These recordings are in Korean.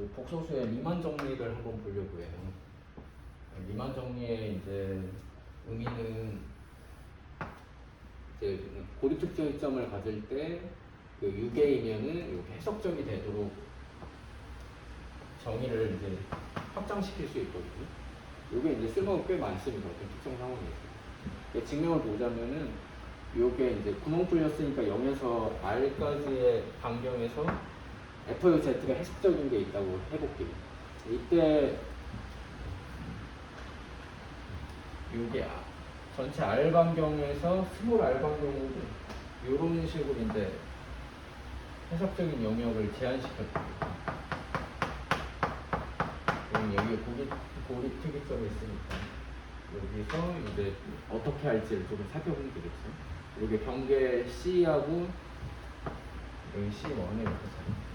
그 복소수의 리만 정리를 한번 보려고 해요. 리만 정리의 이제 의미는 이제 고립 특정점을 가질 때그 유계이면은 이렇게 해석적이 되도록 정의를 이제 확장시킬 수 있거든요. 이게 이제 쓸모가 꽤 많습니다. 어떤 특정 상황에서. 증명을 보자면은 요게 이제 구멍 뚫렸으니까 0에서 R까지의 반경에서 F, Z가 해석적인 게 있다고 해볼게요. 이때 요게 아- 전체 R 반경에서 스몰 R 반경으로 이런 식으로 이제 해석적인 영역을 제한시켰습니다. 그럼 여기 고립, 고립 특이점이 있으니까 여기서 이제 어떻게 할지를 조금 살펴보면 되겠죠. 여기 경계 C하고 여기 C1을 이렇게 잡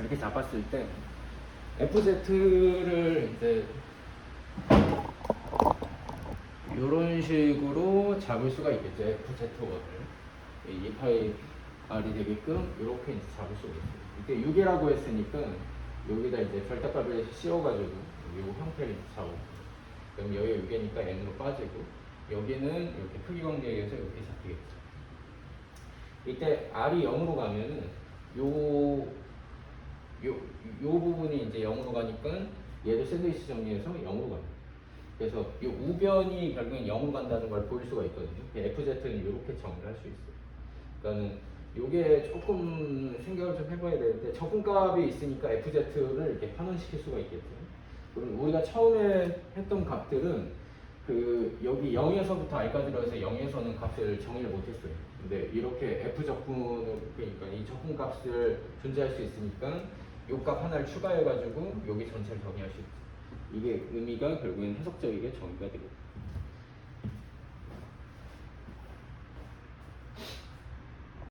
이렇게 잡았을 때 FZ를 이제 이런 식으로 잡을 수가 있겠죠. FZ1을. 이 파이 R이 되게끔 이렇게 이제 잡을 수가 있어요. 이때 6이라고 했으니까 여기다 이제 절대값을 씌워가지고 이 형태를 잡고 그럼 여기가 6이니까 n으로 빠지고 여기는 이렇게 크기 관계에 의해서 이렇게 잡히겠죠. 이때 r이 0으로 가면은 요, 요, 요 부분이 이제 0으로 가니까 얘도 샌드위치 정리해서 0으로 가요. 그래서 이 우변이 결국엔 0으로 간다는 걸볼 수가 있거든요. FZ는 이렇게 정리를 할 수 있어요. 그러니까는 요게 조금 생각을 좀 해봐야 되는데 적분값이 있으니까 FZ를 이렇게 환원시킬 수가 있겠죠. 그럼 우리가 처음에 했던 값들은 그 여기 0에서부터 R까지로 해서 0에서는 값을 정의를 못했어요. 근데 이렇게 F 적분을 그러니까 이 적분 값을 존재할 수 있으니까 요값 하나를 추가해가지고 여기 전체를 정의할 수 있죠. 이게 의미가 결국엔 해석적이게 정의가 되고